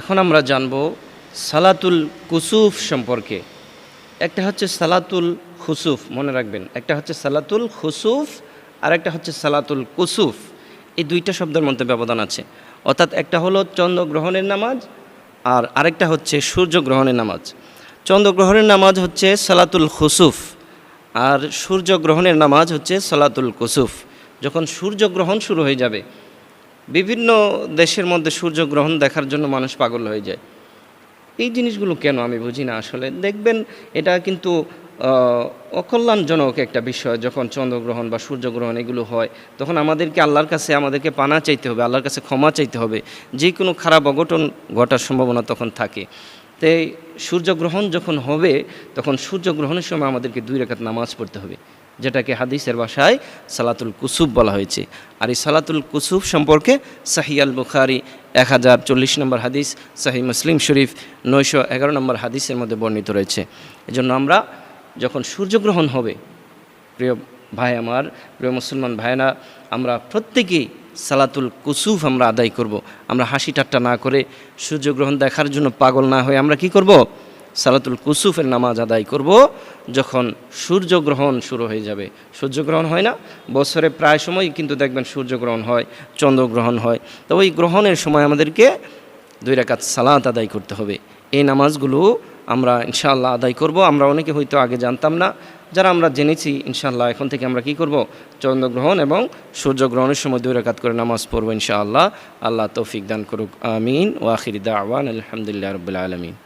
এখন আমরা জানব সালাতুল কুসুফ সম্পর্কে। একটা হচ্ছে সালাতুল খুসুফ, মনে রাখবেন। একটা হচ্ছে সালাতুল খুসুফ আর একটা হচ্ছে সালাতুল কুসুফ। এই দুইটা শব্দের মধ্যে ব্যবধান আছে। অর্থাৎ একটা হলো চন্দ্রগ্রহণের নামাজ, আর আরেকটা হচ্ছে সূর্যগ্রহণের নামাজ। চন্দ্রগ্রহণের নামাজ হচ্ছে সালাতুল খুসুফ, আর সূর্যগ্রহণের নামাজ হচ্ছে সালাতুল কুসুফ। যখন সূর্যগ্রহণ শুরু হয়ে যাবে বিভিন্ন দেশের মধ্যে সূর্যগ্রহণ দেখার জন্য মানুষ পাগল হয়ে যায়। এই জিনিসগুলো কেন আমি বুঝি না আসলে? দেখবেন এটা কিন্তু অকল্যাণজনক একটা বিষয় যখন চন্দ্রগ্রহণ বা সূর্যগ্রহণ এগুলো হয়, তখন আমাদেরকে আল্লাহর কাছে আমাদেরকে পানা চাইতে হবে, আল্লাহর কাছে ক্ষমা চাইতে হবে। যে কোনো খারাপ অঘটন ঘটার সম্ভাবনা তখন থাকে। তো সূর্যগ্রহণ যখন হবে, তখন সূর্যগ্রহণের সময় আমাদেরকে দুই রেখাত নামাজ পড়তে হবে। যেটাকে হাদিসের ভাষায় সালাতুল কুসুফ বলা হয়েছে। আর এই সালাতুল কুসুফ সম্পর্কে সাহি আল বুখারি এক হাজার চল্লিশ নম্বর হাদিস, সাহি মুসলিম শরীফ নয়শো এগারো নম্বর হাদিসের মধ্যে বর্ণিত রয়েছে। এজন্য আমরা যখন সূর্যগ্রহণ হবে, প্রিয় ভাই আমার, প্রিয় মুসলমান ভাইনা আমরা প্রত্যেকেই সালাতুল কুসুফ আমরা আদায় করব। আমরা হাসি ঠাট্টা না করে সূর্যগ্রহণ দেখার জন্য পাগল না হয়ে আমরা কি করব? সালাতুল কুসুফের নামাজ আদায় করব যখন সূর্যগ্রহণ শুরু হয়ে যাবে। সূর্যগ্রহণ হয় না, বছরে প্রায় সময় কিন্তু দেখবেন সূর্যগ্রহণ হয়, চন্দ্রগ্রহণ হয়। তো ওই গ্রহণের সময় আমাদেরকে দুই রাকাত সালাত আদায় করতে হবে। এই নামাজগুলো আমরা ইনশাআল্লাহ আদায় করব। আমরা অনেকে হয়তো আগে জানতাম না, যারা আমরা জেনেছি ইনশাআল্লাহ এখন থেকে আমরা কি করব? চন্দ্রগ্রহণ এবং সূর্যগ্রহণের সময় দুই রাকাত করে নামাজ পড়ব ইনশাআল্লাহ। আল্লাহ তৌফিক দান করুক, আমিন। ওয়াখির দাওয়ান আলহামদুলিল্লাহ রবিল আলমিন।